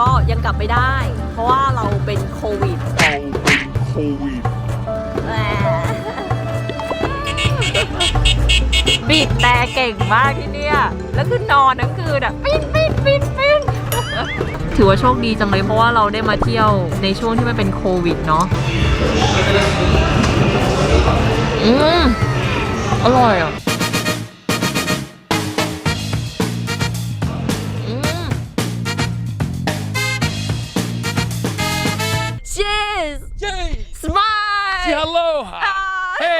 ก็ยังกลับไม่ได้ เพราะว่าเราเป็นโควิด เราเป็นโควิดแหมบีบแต่เก่งมากที่เนี่ย แล้วคือนอนทั้งคืนอะปิ้นปิ้นปิ้นปิ้นถือว่าโชคดีจังเลยเพราะว่าเราได้มาเที่ยวในช่วงที่มันเป็นโควิดเนาะ อืม อร่อยอะ เฮ้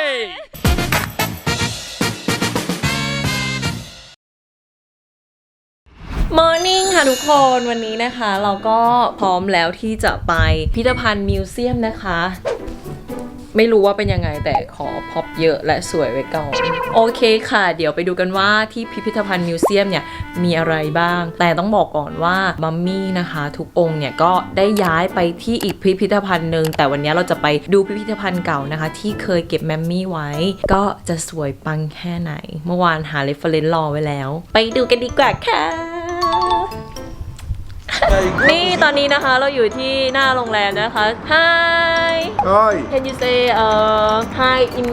มอร์นิ่งค่ะทุกคนวันนี้นะคะ เราก็พร้อมแล้วที่จะไปพิพิธภัณฑ์มิวเซียมนะคะ ไม่รู้ว่าเป็นยังไงแต่ขอพอบเยอะและสวยไว้ก่อนโอเคค่ะ เดี๋ยวไปดูกันว่าที่พิพิธภัณฑ์มิวเซียมเนี่ยมีอะไรบ้าง แต่ต้องบอกก่อนว่ามัมมี่นะคะ ทุกองค์เนี่ยก็ได้ย้ายไปที่อีกพิพิธภัณฑ์หนึ่งแต่วันนี้เราจะไปดูพิพิธภัณฑ์เก่านะคะ ที่เคยเก็บแมมมี่ไว้ ก็จะสวยปังแค่ไหน เมื่อวานหาเรฟเฟรนซ์รอไว้แล้ว ไปดูกันดีกว่าค่ะ นี่ตอนนี้นะคะเราอยู่ที่หน้าโรงแรมนะคะ Hi هاي Can you say uh, hi in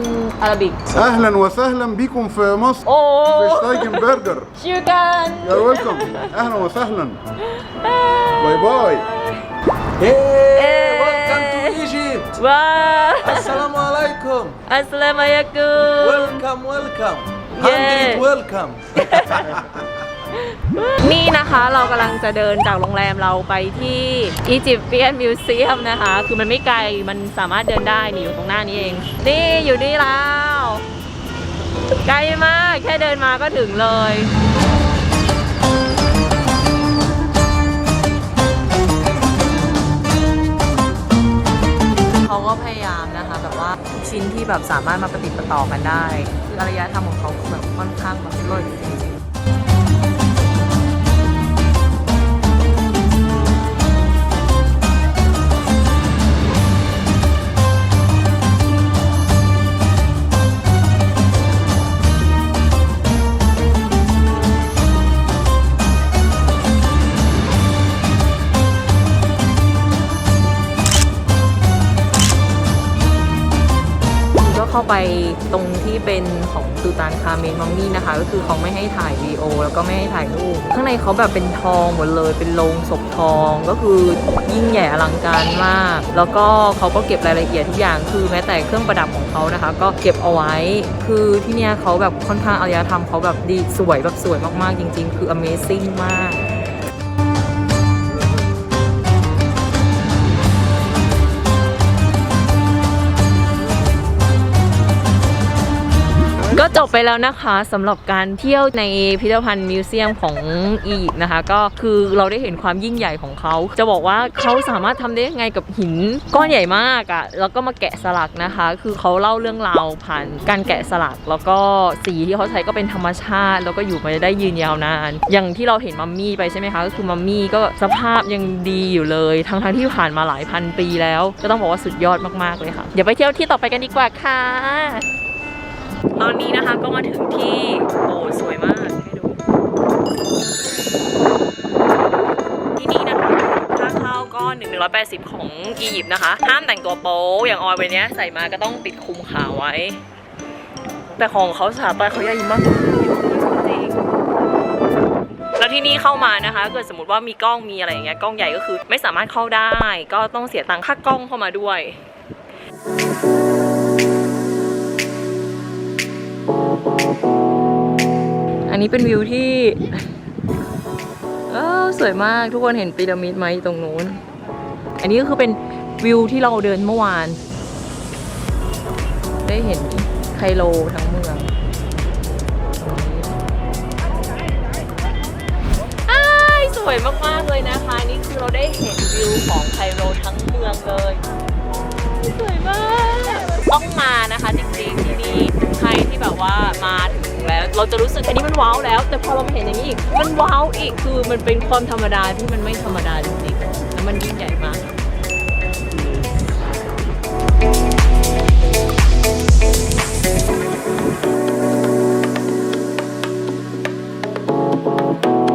Arabic اهلا وسهلا بكم في مصر في Oh شتايجن برجر Shukran يا ويلكم اهلا وسهلا باي باي Hey, welcome to Egypt. ว้า Assalamu alaikum. อัสสลามุอะลัยกุม Welcome, welcome. Yeah. Hundred welcome. นี่นะคะเรากำลังจะเดินจากโรงแรมเราไปที่ Egyptian Museum นะคะ คือมันไม่ไกลมันสามารถเดินได้นี่อยู่ตรงหน้านี้เอง นี่อยู่นี่แล้วไกลมากแค่เดินมาก็ถึงเลยเขาก็พยายามนะคะแบบว่าชิ้นที่แบบสามารถมาประติดประต่อกันได้คืออารยธรรมของเขาคือแบบค่อนข้างแบบเลิศจริง ไปตรงที่เป็นของตูตานคาเมนมัมมี่นะคะ ก็คือเขาไม่ให้ถ่ายวีโอ แล้วก็ไม่ให้ถ่ายรูปข้างในเขาแบบเป็นทองหมดเลย เป็นโลงศพทองก็คือยิ่งใหญ่อลังการมาก แล้วก็เขาก็เก็บรายละเอียดทุกอย่างคือแม้แต่เครื่องประดับของเขานะคะ ก็เก็บเอาไว้คือที่เนี่ยเขาแบบค่อนข้างอารยธรรมเขาแบบดีสวยแบบสวยมากๆจริง ๆ คือ Amazing มาก ก็จบไปแล้วนะคะสำหรับการเที่ยวในพิพิธภัณฑ์มิวเซียมของอียิปต์นะคะ ก็คือเราได้เห็นความยิ่งใหญ่ของเขา จะบอกว่าเขาสามารถทำได้ยังไงกับหินก้อนใหญ่มากอะ่ะแล้วก็มาแกะสลักนะคะ คือเขาเล่าเรื่องราวผ่านการแกะสลัก แล้วก็สีที่เขาใช้ก็เป็นธรรมชาติ แล้วก็อยู่มาได้ยืนยาวนาน อย่างที่เราเห็นมัมมี่ไปใช่ไหมคะก็คือมัมมี่ก็สภาพยังดีอยู่เลย ทั้งทั้งๆที่ผ่านมาหลายพันปีแล้ว ก็ต้องบอกว่าสุดยอดมากๆเลยค่ะ เดี๋ยวไปเที่ยวที่ต่อไปกันดีกว่าค่ะ ตอนนี้นะคะก็มาถึงที่โอ้สวยมาก ให้ดู ที่นี่นะคะค่าเข้าก็ 180 ของอียิปต์นะคะ ห้ามแต่งตัวโป๊อย่างออยวันนี้ใส่มาก็ต้องปิดคุมขาไว้ แต่ของเขาสถาปัตย์เขาใหญ่มากจริงแล้วที่นี่เข้ามานะคะเกิดสมมติว่ามีกล้องมีอะไรอย่างเงี้ยกล้องใหญ่ก็คือ ไม่สามารถเข้าได้ ก็ต้องเสียตังค่ากล้องเข้ามาด้วย อันนี้เป็นวิวที่เออสวยมากทุกคนเห็นพีระมิดไหมตรงนู้น อันนี้ก็คือเป็นวิวที่เราเดินเมื่อวาน ได้เห็นไคโรทั้งเมืองสวยมากๆเลยนะคะ นี่คือเราได้เห็นวิวของไคโรทั้งเมืองเลย สวยมาก ต้องมานะคะจริงๆ ใครที่แบบว่ามาถึงแล้ว เราจะรู้สึกอันนี้มันว้าวแล้ว แต่พอเรามาเห็นอย่างนี้อีก มันว้าวอีกคือมันเป็นความธรรมดาที่มันไม่ธรรมดาจริงๆแล้วมันยิ่งใหญ่มาก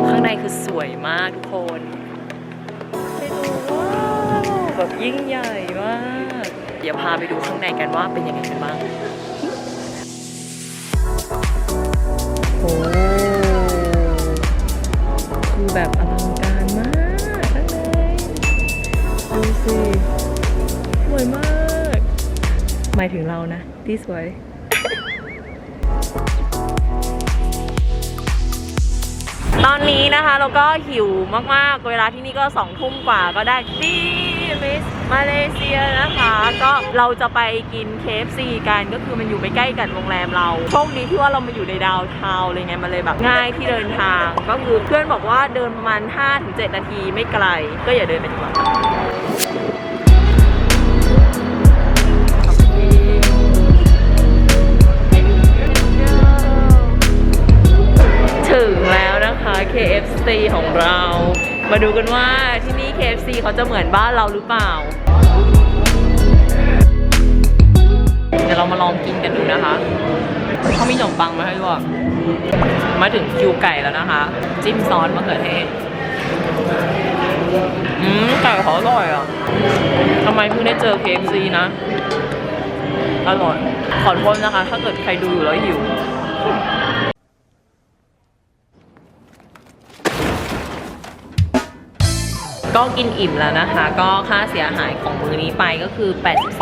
ข้างในคือสวยมากทุกคนแบบยิ่งใหญ่มาก เดี๋ยวพาไปดูข้างในกันว่าเป็นยังไงกันบ้าง คือแบบอลังการมากข้างในดูสิสวยมาก หมายถึงเรานะ ที่สวยตอนนี้นะคะเราก็หิวมากๆ เวลาที่นี่ก็สองทุ่มกว่าก็ได้ดีมิส มาเลเซียนะคะก็เราจะไปกิน KFC กันก็คือมันอยู่ไม่ใกล้กับโรงแรมเราโชคดีที่ว่าเรามาอยู่ในดาวน์ทาวน์อะไรเงี้ยมันเลยแบบง่ายที่เดินทาง ก็คือเพื่อนบอกว่าเดินประมาณ 5-7 นาทีไม่ไกล ก็อย่าเดินไปดีกว่าถึงแล้วนะคะ KFC ของเรา มาดูกันว่าที่นี่ KFC เขาจะเหมือนบ้านเราหรือเปล่า เดี๋ยวเรามาลองกินกันดูนะคะเขามีขนมปังมาให้ด้วยมาถึงคิวไก่แล้วนะคะ จิ้มซอสมะเขือเทศอืมไก่เขาอร่อยอะทำไมเพิ่งได้เจอ KFC นะอร่อยขอโทษนะคะ ถ้าเกิดใครดูอยู่แล้วหิว ก็กินอิ่มแล้วนะคะ ก็ค่าเสียหายของมื้อนี้ไปก็คือ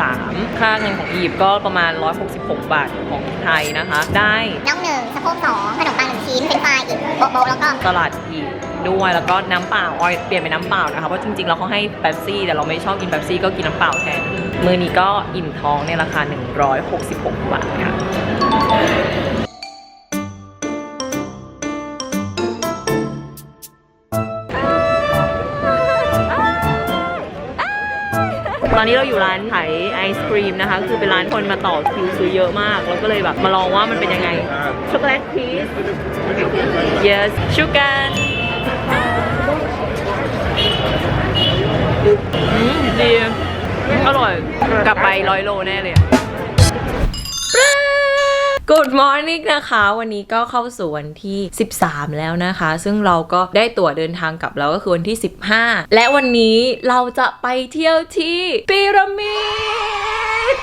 83 ค่าเงินของอียิปต์ก็ประมาณ 166 บาทของไทยนะคะ ได้น่องหนึ่งสะโพกสองขนมปังหนึ่งชิ้นเป็นไฟรายอีกโบะโบะแล้วก็ตลาดอีกด้วยแล้วก็น้ำเปล่าออยเปลี่ยนเป็นน้ำเปล่านะคะเพราะจริงๆเราเขาให้เป๊ปซี่แต่เราไม่ชอบกินเป๊ปซี่ก็กินน้ำเปล่าแทนมือนี้ก็อิ่มท้องในราคา 166 บาทค่ะ นี้เราอยู่ร้านขายไอศครีมนะคะ คือเป็นร้านคนมาต่อคิวซื้อเยอะมาก เราก็เลยแบบมาลองว่ามันเป็นยังไง ช็อกโกแลตพีซ yes sugar อืมดี อร่อย กลับไปร้อยโลแน่เลยอะ Good morning นะคะ วันนี้ก็เข้าสู่วันที่ 13 แล้วนะคะ ซึ่งเราก็ได้ตั๋วเดินทางกลับแล้วก็คือวันที่ 15 และวันนี้เราจะไปเที่ยวที่พีระมิด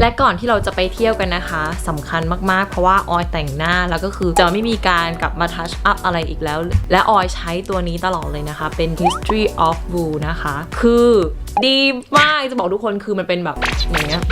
และก่อนที่เราจะไปเที่ยวกันนะคะสำคัญมากๆ เพราะว่าออยแต่งหน้าแล้วก็คือจะไม่มีการกลับมาทัชอัพอะไรอีกแล้ว และออยใช้ตัวนี้ตลอดเลยนะคะ เป็น History of Woo นะคะ คือดีมากจะบอกทุกคนคือมันเป็นแบบอย่างเงี้ย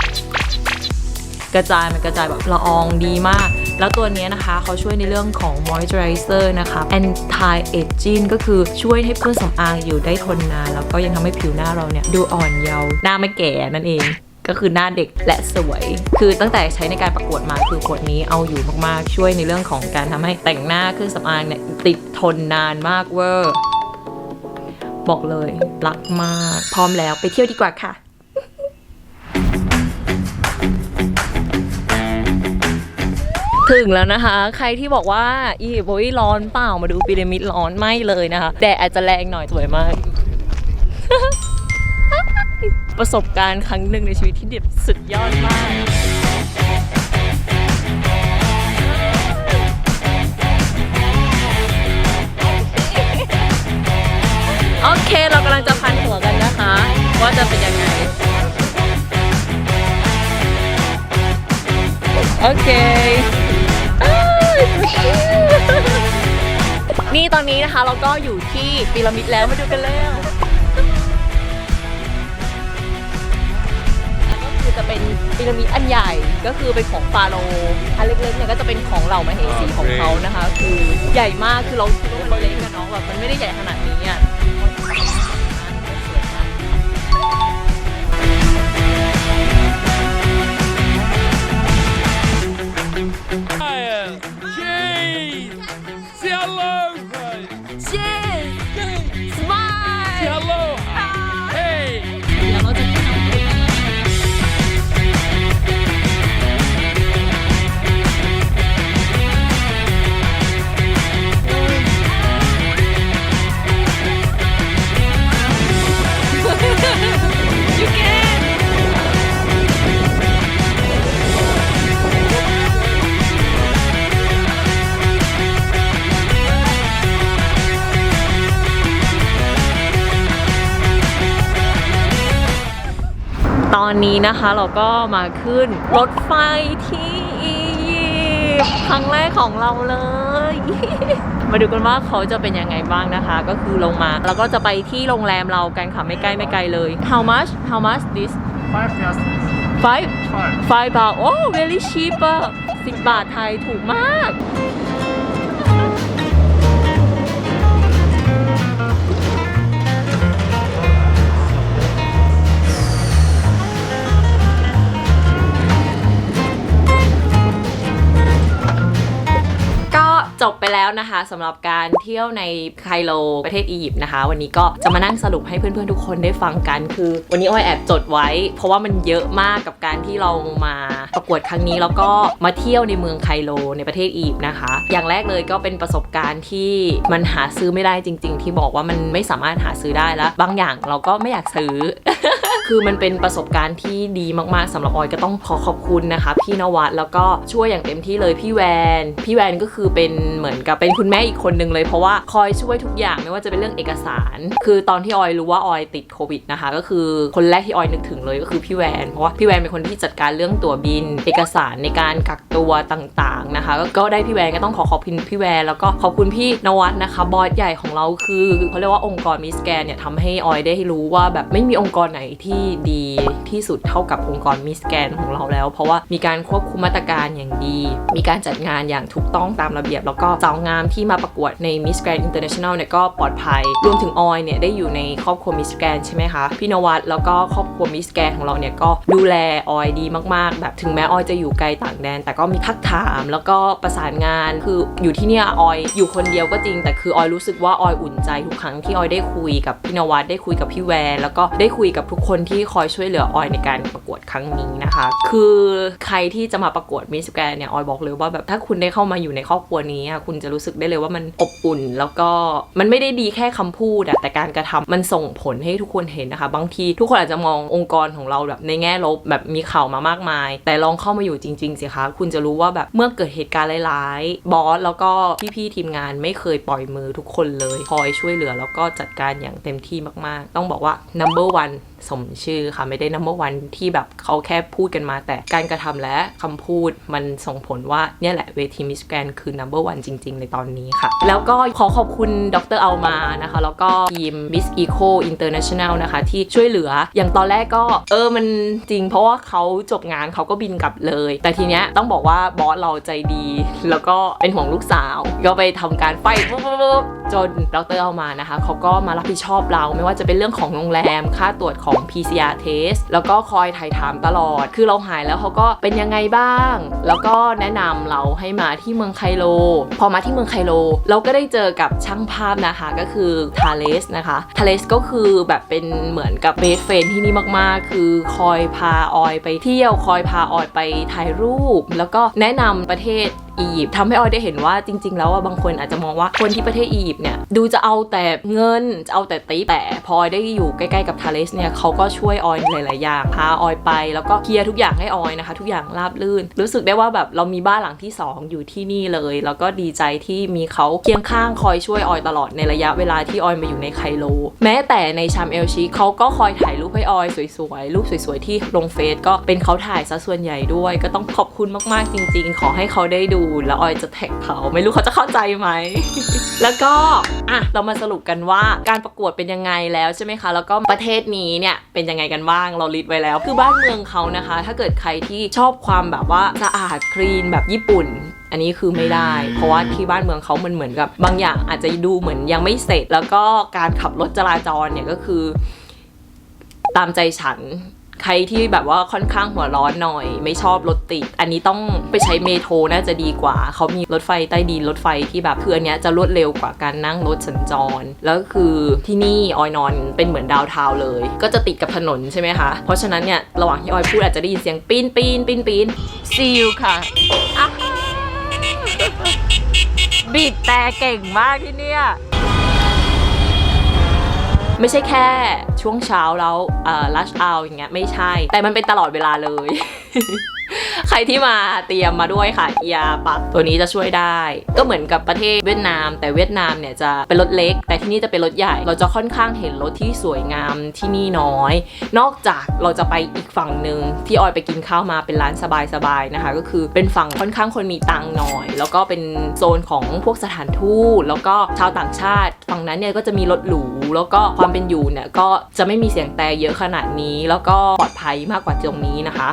กระจายมันกระจายแบบละอองดีมาก แล้วตัวนี้นะคะเขาช่วยในเรื่องของ moisturizer นะคะ anti aging ก็คือช่วยให้เครื่องสำอางอยู่ได้ทนนาน แล้วก็ยังทำให้ผิวหน้าเราเนี่ย ดูอ่อนเยาว์หน้าไม่แก่นั่นเองก็คือหน้าเด็กและสวย คือตั้งแต่ใช้ในการประกวดมาคือขวดนี้เอาอยู่มากๆ ช่วยในเรื่องของการทำให้แต่งหน้าเครื่องสำอางเนี่ยติดทนนานมากเวอร์ บอกเลย รักมาก พร้อมแล้วไปเที่ยวดีกว่าค่ะ ถึงแล้วนะคะ ใครที่บอกว่าอีโอ้ยร้อนเปล่ามาดูพีระมิดร้อนไม่เลยนะคะแต่อาจจะแรงหน่อยสวยมาก ประสบการณ์ครั้งหนึ่งในชีวิตที่เด็ดสุดยอดมากโอเคเรากำลังจะพันหัวกันนะคะ ว่าจะเป็นยังไงโอเค นี่ตอนนี้นะคะเราก็อยู่ที่พีระมิดแล้วมาดูกันแล้วก็คือจะเป็นพีระมิดอันใหญ่ก็คือเป็นของฟาโรห์อันเล็กๆเนี่ยก็จะเป็นของเหล่ามเหสีของเขานะคะ คือใหญ่มากคือเราคิดว่ามันเล็กกันเนาะแบบมันไม่ได้ใหญ่ขนาดนี้ อนนี้นะคะเราก็มาขึ้นรถไฟที่อียิปต์ครั้งแรกของเราเลย มาดูกันว่าเขาจะเป็นยังไงบ้างนะคะ ก็คือลงมา แล้วก็จะไปที่โรงแรมเรากันค่ะไม่ใกล้ไม่ไกลเลย how much how much this Five piastres. five Five. five baht oh very cheap อะสิบบาทไทยถูกมาก จบไปแล้วนะคะสำหรับการเที่ยวในไคโรประเทศอียิปต์นะคะ วันนี้ก็จะมานั่งสรุปให้เพื่อนๆทุกคนได้ฟังกัน คือ วันนี้อ้อยแอบจดไว้ เพราะว่ามันเยอะมากกับการที่เรามาประกวดครั้งนี้แล้วก็มาเที่ยวในเมืองไคโรในประเทศอียิปต์นะคะ อย่างแรกเลยก็เป็นประสบการณ์ที่มันหาซื้อไม่ได้จริง ๆ ที่บอกว่ามันไม่สามารถหาซื้อได้แล้ว บางอย่างเราก็ไม่อยากซื้อ คือมันเป็นประสบการณ์ที่ดีมากๆสำหรับออยก็ต้องขอขอบคุณนะคะ พี่นวัดแล้วก็ช่วยอย่างเต็มที่เลยพี่แวน พี่แวนก็คือเป็นเหมือนกับเป็นคุณแม่อีกคนนึงเลยเพราะว่าคอยช่วยทุกอย่างไม่ว่าจะเป็นเรื่องเอกสาร คือตอนที่ออยรู้ว่าออยติดโควิดนะคะก็คือคนแรกที่ออยนึกถึงเลยก็คือพี่แวนเพราะว่าพี่แวนเป็นคนที่จัดการเรื่องตั๋วบิน เอกสารในการกักตัวต่างๆนะคะก็ก็ได้พี่แวนก็ต้องขอขอบคุณพี่แวนแล้วก็ขอบคุณพี่นวัดนะคะบอสใหญ่ของเราคือเขาเรียกว่าองค์กรมิสแกนเนี่ยทำให้ออยได้รู้ว่าแบบไม่มีองค์กรไหนที่ที่ดีที่สุดเท่ากับองค์กรมิสแกนของเราแล้ว เพราะว่ามีการควบคุมมาตรการอย่างดี มีการจัดงานอย่างถูกต้องตามระเบียบ แล้วก็สาวงามที่มาประกวดใน Miss Grand International เนี่ยก็ปลอดภัย รวมถึงออยเนี่ยได้อยู่ในครอบครัว Miss Grand ใช่ไหมคะ พี่นวัดแล้วก็ครอบครัว Miss Grand ของเราเนี่ยก็ดูแลออยดีมากๆ แบบถึงแม้ออยจะอยู่ไกลต่างแดน แต่ก็มีทักถามแล้วก็ประสานงาน คืออยู่ที่เนี่ยออยอยู่คนเดียวก็จริง แต่คือออยรู้สึกว่าออยอุ่นใจทุกครั้งที่ออยได้คุยกับพี่นวัดได้คุยกับพี่แวร์แล้วก็ได้คุยกับทุกคนที่คอยช่วยเหลือออยในการประกวดครั้งนี้นะคะ คือใครที่จะมาประกวดมิสแกรนเนี่ยออยบอกเลยว่าแบบถ้าคุณได้เข้ามาอยู่ในครอบครัวนี้คุณจะรู้สึกได้เลยว่ามันอบอุ่น แล้วก็มันไม่ได้ดีแค่คำพูดแต่การกระทำมันส่งผลให้ทุกคนเห็นนะคะ บางทีทุกคนอาจจะมององค์กรของเราแบบในแง่ลบแบบมีข่าวมามากมาย แต่ลองเข้ามาอยู่จริงๆสิคะคุณจะรู้ว่าแบบเมื่อเกิดเหตุการณ์ร้ายๆบอสแล้วก็พี่ๆทีมงานไม่เคยปล่อยมือทุกคนเลยคอยช่วยเหลือแล้วก็จัดการอย่างเต็มที่มากๆ ต้องบอกว่า number one สมชื่อค่ะไม่ได้ number one ที่แบบเขาแค่พูดกันมา แต่การกระทำและคำพูดมันส่งผลว่าเนี่ยแหละเวทีมิสแกรนคือ number one จริง ๆ ในตอนนี้ค่ะ แล้วก็ขอขอบคุณดรเอามานะคะ แล้วก็ทีม Miss Eco International นะคะ ที่ช่วยเหลืออย่างตอนแรกก็ เออมันจริง เพราะว่าเขาจบงานเขาก็บินกลับเลย แต่ทีเนี้ยต้องบอกว่าบอสเราใจดี แล้วก็เป็นห่วงลูกสาว ก็ไปทำการไฟปุ๊บปุ๊บปุ๊บจนดรเอามานะคะเขาก็มารับผิดชอบเราไม่ว่าจะเป็นเรื่องของโรงแรมค่าตรวจของ PCR test แล้วก็คอยถ่ายถามตลอด คือเราหายแล้วเขาก็เป็นยังไงบ้าง แล้วก็แนะนำเราให้มาที่เมืองไคโรพอมาที่เมืองไคโรเราก็ได้เจอกับช่างภาพนะคะก็คือทาเลสนะคะทาเลสก็คือแบบเป็นเหมือนกับเบสเฟนที่นี่มากๆ คือคอยพาออยไปเที่ยว คอยพาออยไปถ่ายรูป แล้วก็แนะนำประเทศ อียิปต์ทำให้ออยได้เห็นว่าจริง ๆ แล้วว่าบางคนอาจจะมองว่าคนที่ประเทศอียิปต์เนี่ยดูจะเอาแต่เงินจะเอาแต่ตีแต่พอออยได้อยู่ใกล้ๆกับทาเลสเนี่ยเขาก็ช่วยออยหลายๆอย่างพาออยไป แล้วก็เคลียร์ทุกอย่างให้ออยนะคะ ทุกอย่างราบรื่น รู้สึกได้ว่าแบบเรามีบ้านหลังที่ 2 อยู่ที่นี่เลย แล้วก็ดีใจที่มีเขาเคียงข้างคอยช่วยออยตลอดในระยะเวลาที่ออยมาอยู่ในไคโรแม้แต่ในชามเอลชีเขาก็คอยถ่ายรูปให้ออยสวยๆรูปสวยๆที่ลงเฟซก็เป็นเขาถ่ายซะส่วนใหญ่ด้วย ก็ต้องขอบคุณมากๆจริง ๆ ขอให้เขาได้ดูแล้วออยจะแท็กเขาไม่รู้เขาจะเข้าใจไหม แล้วก็อะเรามาสรุปกันว่าการประกวดเป็นยังไงแล้วใช่ไหมคะ แล้วก็ประเทศนี้เนี่ยเป็นยังไงกันบ้างเราลิสต์ไว้แล้ว คือบ้านเมืองเขานะคะ ถ้าเกิดใครที่ชอบความแบบว่าสะอาดคลีนแบบญี่ปุ่น อันนี้คือไม่ได้ เพราะว่าที่บ้านเมืองเขามันเหมือนกับบางอย่างอาจจะดูเหมือนยังไม่เสร็จ แล้วก็การขับรถจราจรเนี่ยก็คือ ตามใจฉัน ใครที่แบบว่าค่อนข้างหัวร้อนหน่อย ไม่ชอบรถติด อันนี้ต้องไปใช้เมโทรน่าจะดีกว่า เขามีรถไฟใต้ดินรถไฟที่แบบคืออันเนี้ยจะรวดเร็วกว่าการนั่งรถสัญจร แล้วคือที่นี่ออยนอนเป็นเหมือนดาวน์ทาวเลย ก็จะติดกับถนนใช่ไหมคะ เพราะฉะนั้นเนี่ยระหว่างที่ออยพูดอาจจะได้ยินเสียงปีนปีนปีนปีนซีลค่ะอะบีบแต่เก่งมากที่เนี่ย ไม่ใช่แค่ช่วงเช้าแล้วลัชเอาอย่างเงี้ยไม่ใช่ แต่มันเป็นตลอดเวลาเลย ใครที่มาเตรียมมาด้วยค่ะยาปักตัวนี้จะช่วยได้ ก็เหมือนกับประเทศเวียดนาม แต่เวียดนามเนี่ยจะเป็นรถเล็ก แต่ที่นี่จะเป็นรถใหญ่ เราจะค่อนข้างเห็นรถที่สวยงามที่นี่น้อย นอกจากเราจะไปอีกฝั่งหนึ่งที่ออยไปกินข้าวมาเป็นร้านสบายๆนะคะ ก็คือเป็นฝั่งค่อนข้างคนมีตังหน่อย แล้วก็เป็นโซนของพวกสถานทูตแล้วก็ชาวต่างชาติ ฝั่งนั้นเนี่ยก็จะมีรถหรูแล้วก็ความเป็นอยู่เนี่ยก็จะไม่มีเสียงแต่เยอะขนาดนี้ แล้วก็ปลอดภัยมากกว่าตรงนี้นะคะ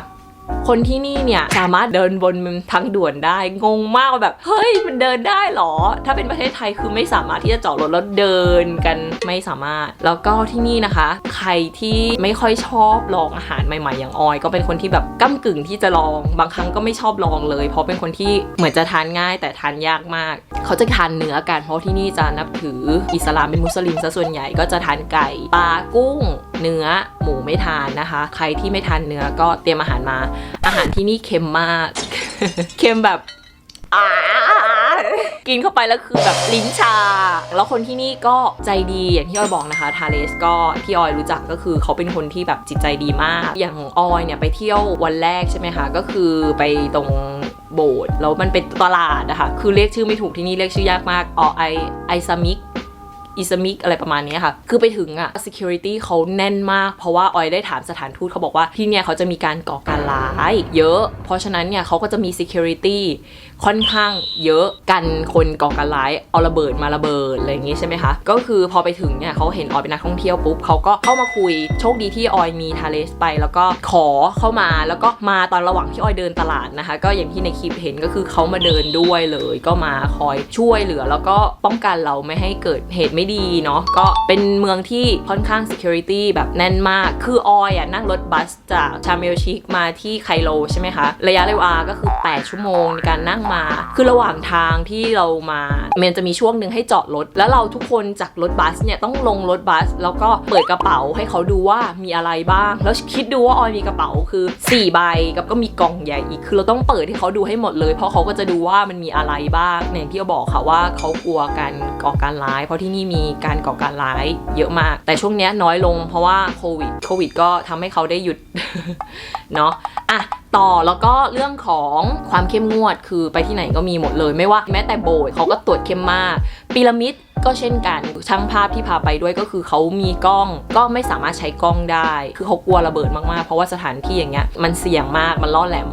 คนที่นี่เนี่ยสามารถเดินบนทางด่วนได้ งงมากว่าแบบเฮ้ยมันเดินได้เหรอ ถ้าเป็นประเทศไทยคือไม่สามารถที่จะจอดรถแล้วเดินกันไม่สามารถ แล้วก็ที่นี่นะคะ ใครที่ไม่ค่อยชอบลองอาหารใหม่ๆ อย่างออย ก็เป็นคนที่แบบก้ากึ่งที่จะลอง บางครั้งก็ไม่ชอบลองเลย เพราะเป็นคนที่เหมือนจะทานง่าย แต่ทานยากมาก เขาจะทานเนื้อกันเพราะที่นี่จะนับถืออิสลามเป็นมุสลิมซะส่วนใหญ่ก็จะทานไก่ปลากุ้ง เนื้อหมูไม่ทานนะคะ ใครที่ไม่ทานเนื้อก็เตรียมอาหารมาอาหารที่นี่เค็มมาก เค็มแบบอ่ากินเข้าไปแล้วคือแบบลิ้นชา แล้วคนที่นี่ก็ใจดีอย่างที่ออยบอกนะคะ ทาเลสก็ที่ออยรู้จักก็คือเขาเป็นคนที่แบบจิตใจดีมาก อย่างออยเนี่ยไปเที่ยววันแรกใช่ไหมคะ ก็คือไปตรงโบสถ์แล้วมันเป็นตลาดนะคะ คือเรียกชื่อไม่ถูกที่นี่เรียกชื่อยากมากอไอไอซามิก อิสมิกอะไรประมาณนี้ค่ะ คือไปถึงอะ security เขาแน่นมาก เพราะว่าออยได้ถามสถานทูตเขาบอกว่าที่เนี่ยเขาจะมีการก่อการร้าย เยอะ เพราะฉะนั้นเนี่ยเขาก็จะมี security ค่อนข้างเยอะกันคนก่อการร้ายเอาระเบิดมาระเบิดอะไรอย่างงี้ใช่ไหมคะก็คือพอไปถึงเนี่ยเขาเห็นออยเป็นนักท่องเที่ยวปุ๊บเขาก็เข้ามาคุยโชคดีที่ออยมีทาเลสไป แล้วก็ขอเข้ามาแล้วก็มาตอนระหว่างที่ออยเดินตลาดนะคะ ก็อย่างที่ในคลิปเห็นก็คือเขามาเดินด้วยเลย ก็มาคอยช่วยเหลือ แล้วก็ป้องกันเราไม่ให้เกิดเหตุไม่ดีเนาะก็เป็นเมืองที่ค่อนข้าง security แบบแน่นมาก คือออยอะนั่งรถบัสจากชาเมลชิกมาที่ไคโรใช่ไหมคะระยะเวลาก็คือ 8 ชั่วโมงในการนั่งมา คือระหว่างทางที่เรามามันจะมีช่วงหนึ่งให้จอดรถ แล้วเราทุกคนจากรถบัสเนี่ยต้องลงรถบัส แล้วก็เปิดกระเป๋าให้เขาดูว่ามีอะไรบ้าง แล้วคิดดูว่าออยมีกระเป๋าคือ4ใบกับก็มีกล่องใหญ่อีก คือเราต้องเปิดให้เขาดูให้หมดเลย เพราะเขาก็จะดูว่ามันมีอะไรบ้างอย่างที่เราบอกค่ะว่าเขากลัวการก่อการร้าย เพราะที่นี่มีการก่อการร้ายเยอะมาก แต่ช่วงเนี้ยน้อยลงเพราะว่าโควิด โควิดก็ทำให้เขาได้หยุดเนาะ อะ ต่อแล้วก็เรื่องของความเข้มงวดคือไปที่ไหนก็มีหมดเลยไม่ว่าแม้แต่โบสถ์เขาก็ตรวจเข้มมากพีระมิดก็เช่นกันช่างภาพที่พาไปด้วยก็คือเขามีกล้องก็ไม่สามารถใช้กล้องได้ คือเขากลัวระเบิดมากๆ เพราะว่าสถานที่อย่างเงี้ยมันเสี่ยงมากมันล่อแหลม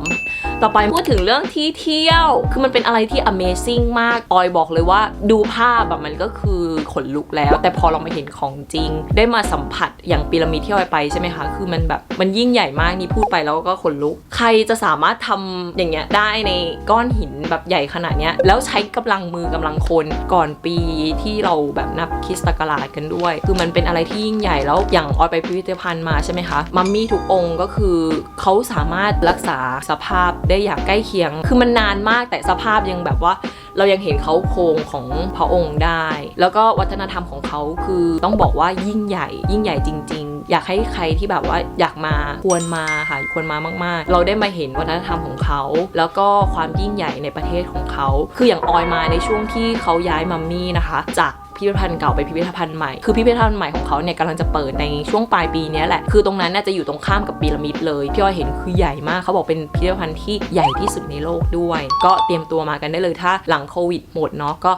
ต่อไปพูดถึงเรื่องที่เที่ยว คือมันเป็นอะไรที่ Amazing มากออยบอกเลยว่าดูภาพแบบมันก็คือ ขนลุกแล้ว แต่พอเรามาเห็นของจริง ได้มาสัมผัสอย่างพีระมิดที่ออยไปใช่ไหมคะ คือมันแบบมันยิ่งใหญ่มากนี่พูดไปแล้วก็ขนลุก ใครจะสามารถทำอย่างเงี้ยได้ในก้อนหินแบบใหญ่ขนาดเนี้ยแล้วใช้กำลังมือกำลังคนก่อนปีที่เราแบบนับคริสตศักราชกันด้วย คือมันเป็นอะไรที่ยิ่งใหญ่แล้วอย่างออยไปพิพิธภัณฑ์มาใช่ไหมคะมัมมี่ทุกองค์ก็คือเขาสามารถรักษาสภาพได้อย่างใกล้เคียง คือมันนานมากแต่สภาพยังแบบว่า เรายังเห็นเขาโครงของพระองค์ได้ แล้วก็วัฒนธรรมของเขาคือต้องบอกว่ายิ่งใหญ่ ยิ่งใหญ่จริง ๆ อยากให้ใครที่แบบว่าอยากมาควรมาค่ะควรมามาก ๆ เราได้มาเห็นวัฒนธรรมของเขา แล้วก็ความยิ่งใหญ่ในประเทศของเขา คืออย่างออยมาในช่วงที่เขาย้ายมัมมี่นะคะ จาก พิพิธภัณฑ์เก่าไปพิพิธภัณฑ์ใหม่คือพิพิธภัณฑ์ใหม่ของเขาเนี่ยกำลังจะเปิดในช่วงปลายปีนี้แหละคือตรงนั้นน่าจะอยู่ตรงข้ามกับพีระมิดเลยพี่อ้อยเห็นคือใหญ่มากเขาบอกเป็นพิพิธภัณฑ์ที่ใหญ่ที่สุดในโลกด้วย ก็เตรียมตัวมากันได้เลยถ้าหลังโควิดหมดเนาะก็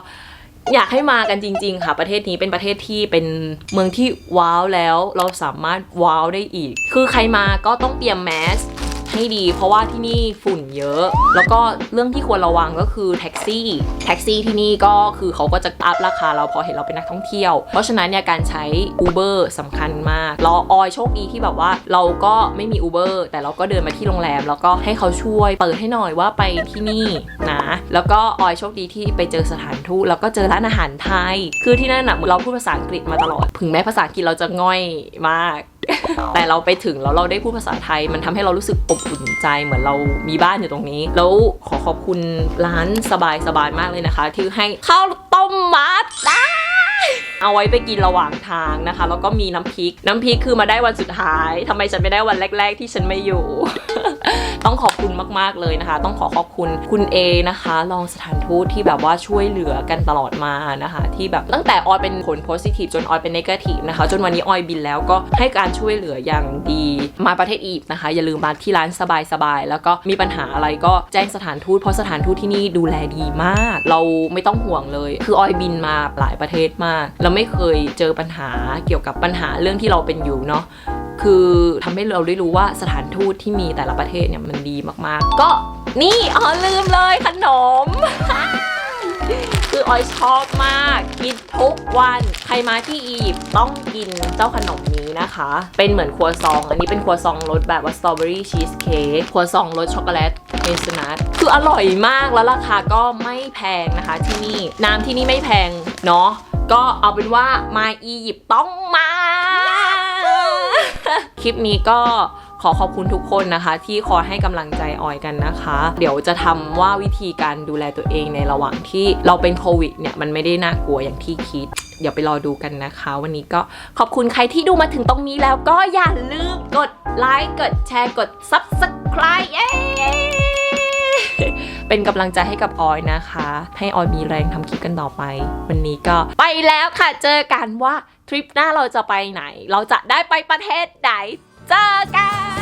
อยากให้มากันจริง ๆ ค่ะ ประเทศนี้เป็นประเทศที่เป็นเมืองที่ว้าวแล้ว เราสามารถว้าวได้อีก คือใครมาก็ต้องเตรียมแมส ให้ดี เพราะว่าที่นี่ฝุ่นเยอะ แล้วก็เรื่องที่ควรระวังก็คือแท็กซี่แท็กซี่ที่นี่ก็คือเขาก็จะอัพราคาเราพอเห็นเราเป็นนักท่องเที่ยว เพราะฉะนั้นเนี่ยการใช้ Uber สำคัญมากเราออยโชคดีที่แบบว่า เราก็ไม่มี Uber แต่เราก็เดินมาที่โรงแรม แล้วก็ให้เขาช่วยเปิดให้หน่อยว่าไปที่นี่นะ แล้วก็ออยโชคดีที่ไปเจอสถานทูตแล้วก็เจอร้านอาหารไทย คือที่นั่นนะเราพูดภาษาอังกฤษมาตลอดถึงแม้ภาษาอังกฤษเราจะง่อยมาก แต่เราไปถึงแล้วเราได้พูดภาษาไทย มันทำให้เรารู้สึกอบอุ่นใจเหมือนเรามีบ้านอยู่ตรงนี้ แล้วขอขอบคุณร้านสบายสบายๆมากเลยนะคะ ที่ให้ข้าวต้มมัดได้ เอาไว้ไปกินระหว่างทางนะคะ แล้วก็มีน้ำพริก น้ำพริกคือมาได้วันสุดท้ายทำไมฉันไม่ได้วันแรก ๆ ที่ฉันไม่อยู่ ต้องขอบคุณมากๆเลยนะคะ ต้องขอขอบคุณคุณเอนะคะรองสถานทูตที่แบบว่าช่วยเหลือกันตลอดมานะคะ ที่แบบตั้งแต่ออยเป็นผลโพสิทีฟจนออยเป็นเนกาทีฟนะคะ จนวันนี้ออยบินแล้วก็ให้การช่วยเหลืออย่างดี มาประเทศอียิปต์นะคะ อย่าลืมมาที่ร้านสบายๆแล้วก็มีปัญหาอะไรก็แจ้งสถานทูตเพราะสถานทูตที่นี่ดูแลดีมาก เราไม่ต้องห่วงเลย คือออยบินมาหลายประเทศมากาก เราไม่เคยเจอปัญหาเกี่ยวกับปัญหาเรื่องที่เราเป็นอยู่เนาะคือทำให้เราได้รู้ว่าสถานทูตที่มีแต่ละประเทศเนี่ยมันดีมากๆ ก็นี่อ๋อลืมเลยขนม คือออยชอบมาก กินทุกวัน ใครมาที่อียิปต์ต้องกินเจ้าขนมนี้นะคะ เป็นเหมือนครัวซอง อันนี้เป็นครัวซองรสแบบว่าสตรอเบอรี่ชีสเค้กครัวซองรสช็อกโกแลตเฮซนัทคืออร่อยมากแล้วราคาก็ไม่แพงนะคะที่นี่ น้ำที่นี่ไม่แพงเนาะก็เอาเป็นว่ามาอียิปต์ต้องมา คลิปนี้ก็ ขอขอบคุณทุกคนนะคะ ที่คอยให้กำลังใจออยกันนะคะ เดี๋ยวจะทำว่าวิธีการดูแลตัวเองในระหว่างที่เราเป็นโควิดเนี่ยมันไม่ได้น่ากลัวอย่างที่คิด เดี๋ยวไปรอดูกันนะคะ วันนี้ก็ขอบคุณใครที่ดูมาถึงตรงนี้แล้วก็อย่าลืมกดไลค์กดแชร์กด Subscribe เย้เป็นกำลังใจให้กับออยนะคะ ให้ออยมีแรงทำคลิปกันต่อไป วันนี้ก็ไปแล้วค่ะเจอกันว่าทริปหน้าเราจะไปไหน เราจะได้ไปประเทศไหน เจอกัน